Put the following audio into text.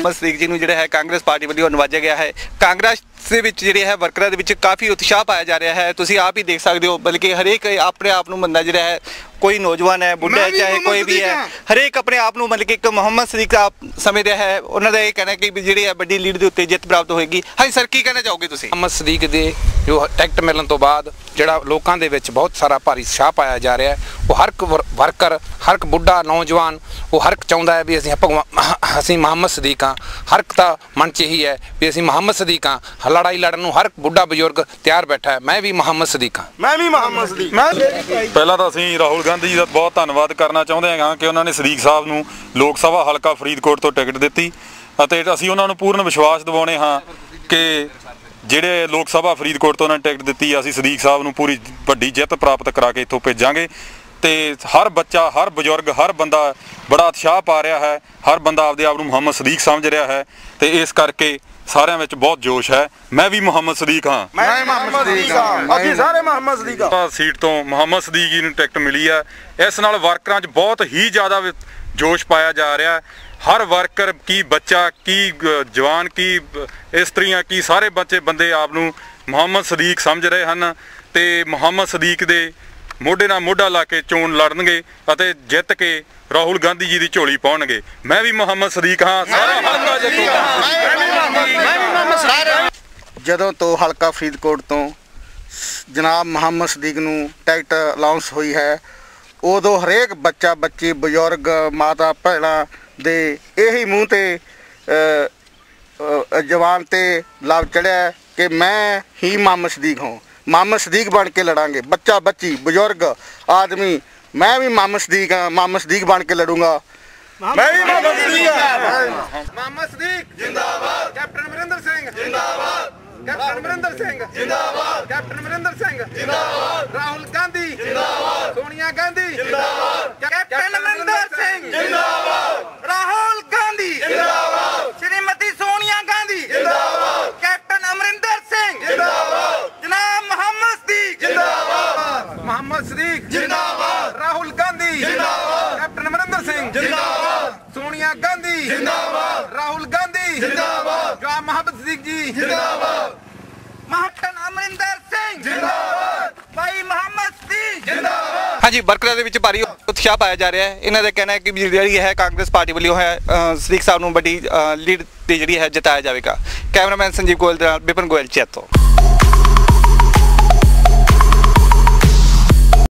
ਮੁਹੰਮਦ ਸਦੀਕ ਜੀ ਨੂੰ ਜਿਹੜਾ ਹੈ ਕਾਂਗਰਸ ਪਾਰਟੀ ਵੱਲੋਂ ਨਵਾਜਿਆ ਗਿਆ ਹੈ। ਕਾਂਗਰਸ ਦੇ ਵਿੱਚ ਜਿਹੜੇ ਹੈ ਵਰਕਰਾਂ ਦੇ ਵਿੱਚ ਕਾਫੀ ਉਤਸ਼ਾਹ ਪਾਇਆ ਜਾ ਰਿਹਾ ਹੈ। ਤੁਸੀਂ ਆਪ ਹੀ ਦੇਖ ਸਕਦੇ ਹੋ, ਬਲਕਿ ਹਰੇਕ ਆਪਣੇ ਆਪ ਨੂੰ ਬੰਦਾ ਜਿਹੜਾ ਹੈ ਕੋਈ ਨੌਜਵਾਨ ਹੈ ਬੁੱਢਾ ਹੈ ਚਾਹੇ ਕੋਈ ਵੀ ਹੈ ਹਰੇਕ ਆਪਣੇ ਆਪ ਨੂੰ ਮਤਲਬ ਕਿ ਇੱਕ ਮੁਹੰਮਦ ਸਦੀਕ ਦਾ ਸਮਝ ਰਿਹਾ ਹੈ। ਉਹਨਾਂ ਦਾ ਇਹ ਕਹਿਣਾ ਕਿ ਜਿਹੜੀ ਹੈ ਵੱਡੀ ਲੀਡ ਦੇ ਉੱਤੇ ਜਿੱਤ ਪ੍ਰਾਪਤ ਹੋਏਗੀ। ਹਾਂਜੀ ਸਰ ਕੀ ਕਹਿਣਾ ਚਾਹੋਗੇ ਤੁਸੀਂ? ਮੁਹੰਮਦ ਸਦੀਕ ਦੇ ਜੋ ਟਿਕਟ ਮਿਲਣ ਤੋਂ ਬਾਅਦ ਜਿਹੜਾ ਲੋਕਾਂ ਦੇ ਵਿੱਚ ਬਹੁਤ ਸਾਰਾ ਭਾਰੀ ਉਤਸ਼ਾਹ ਪਾਇਆ ਜਾ ਰਿਹਾ ਹੈ ਉਹ ਹਰ ਇੱਕ ਵਰ- ਵਰਕਰ ਹਰ ਇੱਕ ਬੁੱਢਾ ਨੌਜਵਾਨ ਉਹ ਹਰ ਇੱਕ ਚਾਹੁੰਦਾ ਹੈ ਵੀ ਅਸੀਂ ਭਗਵਾਨ ਅਸੀਂ ਮੁਹੰਮਦ ਸਦੀਕ ਹਾਂ। ਹਰ ਇੱਕ ਦਾ ਮਨ 'ਚ ਇਹੀ ਹੈ ਵੀ ਅਸੀਂ ਮੁਹੰਮਦ ਸਦੀਕ ਹਾਂ। ਲੜਾਈ ਲੜਨ ਨੂੰ ਹਰ ਇੱਕ ਬੁੱਢਾ ਬਜ਼ੁਰਗ ਤਿਆਰ ਬੈਠਾ ਹੈ। ਮੈਂ ਵੀ ਮੁਹੰਮਦ ਸਦੀਕ ਹਾਂ। ਮੈਂ ਵੀ ਮੁਹੰਮਦ ਸਦੀਕ ਮੈਂ ਪਹਿਲਾਂ ਤਾਂ ਅਸੀਂ ਰਾਹੁਲ ਗਾਂਧੀ ਜੀ ਦਾ ਬਹੁਤ ਧੰਨਵਾਦ ਕਰਨਾ ਚਾਹੁੰਦੇ ਹਾਂ ਕਿ ਉਹਨਾਂ ਨੇ ਸਦੀਕ ਸਾਹਿਬ ਨੂੰ ਲੋਕ ਸਭਾ ਹਲਕਾ ਫਰੀਦਕੋਟ ਤੋਂ ਟਿਕਟ ਦਿੱਤੀ ਅਤੇ ਅਸੀਂ ਉਹਨਾਂ ਨੂੰ ਪੂਰਨ ਵਿਸ਼ਵਾਸ ਦਿਵਾਉਣੇ ਹਾਂ ਕਿ ਜਿਹੜੇ ਲੋਕ ਸਭਾ ਫਰੀਦਕੋਟ ਤੋਂ ਉਹਨਾਂ ਨੇ ਟਿਕਟ ਦਿੱਤੀ, ਅਸੀਂ ਸਦੀਕ ਸਾਹਿਬ ਨੂੰ ਪੂਰੀ ਵੱਡੀ ਜਿੱਤ ਪ੍ਰਾਪਤ ਕਰਾ ਕੇ ਇੱਥੋਂ ਭੇਜਾਂਗੇ ਤੇ ਹਰ ਬੱਚਾ, ਹਰ ਬਜ਼ੁਰਗ, ਹਰ ਬੰਦਾ ਬੜਾ ਉਤਸ਼ਾਹ ਪਾ ਰਿਹਾ ਹੈ, ਹਰ ਬੰਦਾ ਆਪਦੇ ਆਪ ਨੂੰ ਮੁਹੰਮਦ ਸਦੀਕ ਸਮਝ ਰਿਹਾ ਹੈ ਤੇ ਇਸ ਕਰਕੇ ਸਾਰਿਆਂ ਵਿੱਚ ਬਹੁਤ ਜੋਸ਼ ਹੈ। ਮੈਂ ਵੀ ਮੁਹੰਮਦ ਸਦੀਕ ਹਾਂ। ਮੈਂ ਮੁਹੰਮਦ ਸਦੀਕ ਹਾਂ। ਅਸੀਂ ਸਾਰੇ ਮੁਹੰਮਦ ਸਦੀਕ ਹਾਂ। ਸੀਟ ਤੋਂ ਮੁਹੰਮਦ ਸਦੀਕ ਜੀ ਨੂੰ ਟਿਕਟ ਮਿਲੀ ਹੈ ਇਸ ਨਾਲ ਵਰਕਰਾਂ 'ਚ ਬਹੁਤ ਹੀ ਜ਼ਿਆਦਾ ਜੋਸ਼ ਪਾਇਆ ਜਾ ਰਿਹਾ। ਹੈ ਹਰ ਵਰਕਰ ਕੀ ਬੱਚਾ ਕੀ ਜਵਾਨ ਕੀ ਇਸਤਰੀਆਂ ਕੀ ਸਾਰੇ ਬੱਚੇ ਬੰਦੇ ਆਪ ਨੂੰ ਮੁਹੰਮਦ ਸਦੀਕ ਸਮਝ ਰਹੇ ਹਨ। ਤੇ ਮੁਹੰਮਦ ਸਦੀਕ ਦੇ ਮੋਢੇ ਨਾਲ ਮੋਢਾ ਲਾ ਕੇ ਚੋਣ ਲੜਨਗੇ ਅਤੇ ਜਿੱਤ ਕੇ ਰਾਹੁਲ ਗਾਂਧੀ ਜੀ ਦੀ ਝੋਲੀ ਪਾਉਣਗੇ। ਮੈਂ ਵੀ ਮੁਹੰਮਦ ਸਦੀਕ ਹਾਂ ਸਾਰਾ ਹਲਕਾ ਜਿੱਤੂਗਾ ਜਦੋਂ ਤੋਂ ਹਲਕਾ ਫਰੀਦਕੋਟ ਤੋਂ ਜਨਾਬ ਮੁਹੰਮਦ ਸਦੀਕ ਨੂੰ ਟਿਕਟ ਅਲਾਉਂਸ ਹੋਈ ਹੈ ਉਦੋਂ ਹਰੇਕ ਬੱਚਾ ਬੱਚੀ ਬਜ਼ੁਰਗ ਮਾਤਾ ਭੈਣਾਂ ਦੇ ਇਹੀ ਮੂੰਹ ਤੇ ਜਵਾਨ ਤੇ ਲਵ ਚੜਿਆ ਕਿ ਮੈਂ ਹੀ ਮੁਹੰਮਦ ਸਦੀਕ ਹਾਂ। ਮੁਹੰਮਦ ਸਦੀਕ ਬਣ ਕੇ ਲੜਾਂਗੇ ਬੱਚਾ ਬੱਚੀ ਬਜ਼ੁਰਗ ਆਦਮੀ ਮੈਂ ਵੀ ਮੁਹੰਮਦ ਸਦੀਕ ਹਾਂ ਮੁਹੰਮਦ ਸਦੀਕ ਬਣ ਕੇ ਲੜੂੰਗਾ ਮੈਂ ਵੀ ਮੁਹੰਮਦ ਸਦੀਕ ਹਾਂ ਮੁਹੰਮਦ ਸਦੀਕ ਜਿੰਦਾਬਾਦ ਕੈਪਟਨ ਅਮਰਿੰਦਰ ਸਿੰਘ ਜਿੰਦਾਬਾਦ ਕੈਪਟਨ ਅਮਰਿੰਦਰ ਸਿੰਘ ਜਿੰਦਾਬਾਦ ਕੈਪਟਨ ਅਮਰਿੰਦਰ ਸਿੰਘ ਜਿੰਦਾਬਾਦ ਰਾਹੁਲ ਗਾਂਧੀ ਜਿੰਦਾਬਾਦ ਸੋਨੀਆ ਗਾਂਧੀ ਜਿੰਦਾਬਾਦ ਕੈਪਟਨ ਅਮਰਿੰਦਰ ਸਿੰਘ ਜਿੰਦਾਬਾਦ ਰਾਹੁਲ ਗਾਂਧੀ ਜਿੰਦਾਬਾਦ ਸ਼੍ਰੀਮਤੀ ਸੋਨੀਆ ਗਾਂਧੀ ਜਿੰਦਾਬਾਦ ਕੈਪਟਨ ਅਮਰਿੰਦਰ ਸਿੰਘ ਜਿੰਦਾਬਾਦ ਜਨਾਬ ਮੁਹੰਮਦ ਸਦੀਕ ਜਿੰਦਾਬਾਦ ਮੁਹੰਮਦ ਸਦੀਕ ਜਿੰਦਾਬਾਦ। ਰਾਹੁਲ ਗਾਂਧੀ ਜਿੰਦਾਬਾਦ। ਕੈਪਟਨ ਅਮਰਿੰਦਰ ਸਿੰਘ ਜਿੰਦਾਬਾਦ। ਸੋਨੀਆ ਗਾਂਧੀ ਜਿੰਦਾਬਾਦ। ਰਾਹੁਲ ਗਾਂਧੀ ਜਿੰਦਾਬਾਦ। ਜਨਾਬ ਮੁਹੰਮਦ ਸਦੀਕ ਜੀ। ਜਿੰਦਾਬਾਦ। ਮਹਾਟਨ ਅਮਰਿੰਦਰ ਸਿੰਘ। ਜਿੰਦਾਬਾਦ। ਭਾਈ ਮੁਹੰਮਦ ਸਦੀਕ ਜਿੰਦਾਬਾਦ। ਹਾਂਜੀ ਵਰਕਰਾਂ ਦੇ ਵਿੱਚ ਭਾਰੀ ਉਤਸ਼ਾਹ ਪਾਇਆ ਜਾ ਰਿਹਾ ਹੈ। ਇਹਨਾਂ ਦਾ ਕਹਿਣਾ ਹੈ ਕਿ ਜਿਹੜੀ ਹੈ ਕਾਂਗਰਸ ਪਾਰਟੀ ਵੱਲੋਂ ਹੈ ਸਦੀਕ ਸਾਹਿਬ ਨੂੰ ਵੱਡੀ ਲੀਡ ਤੇ ਜਿਹੜੀ ਹੈ ਜਿਤਾਇਆ ਜਾਵੇਗਾ। ਕੈਮਰਾਮੈਨ ਸੰਜੀਵ ਗੋਇਲ ਦੇ ਨਾਲ ਵਿਪਨ ਗੋਇਲ ਚੇਤੋ।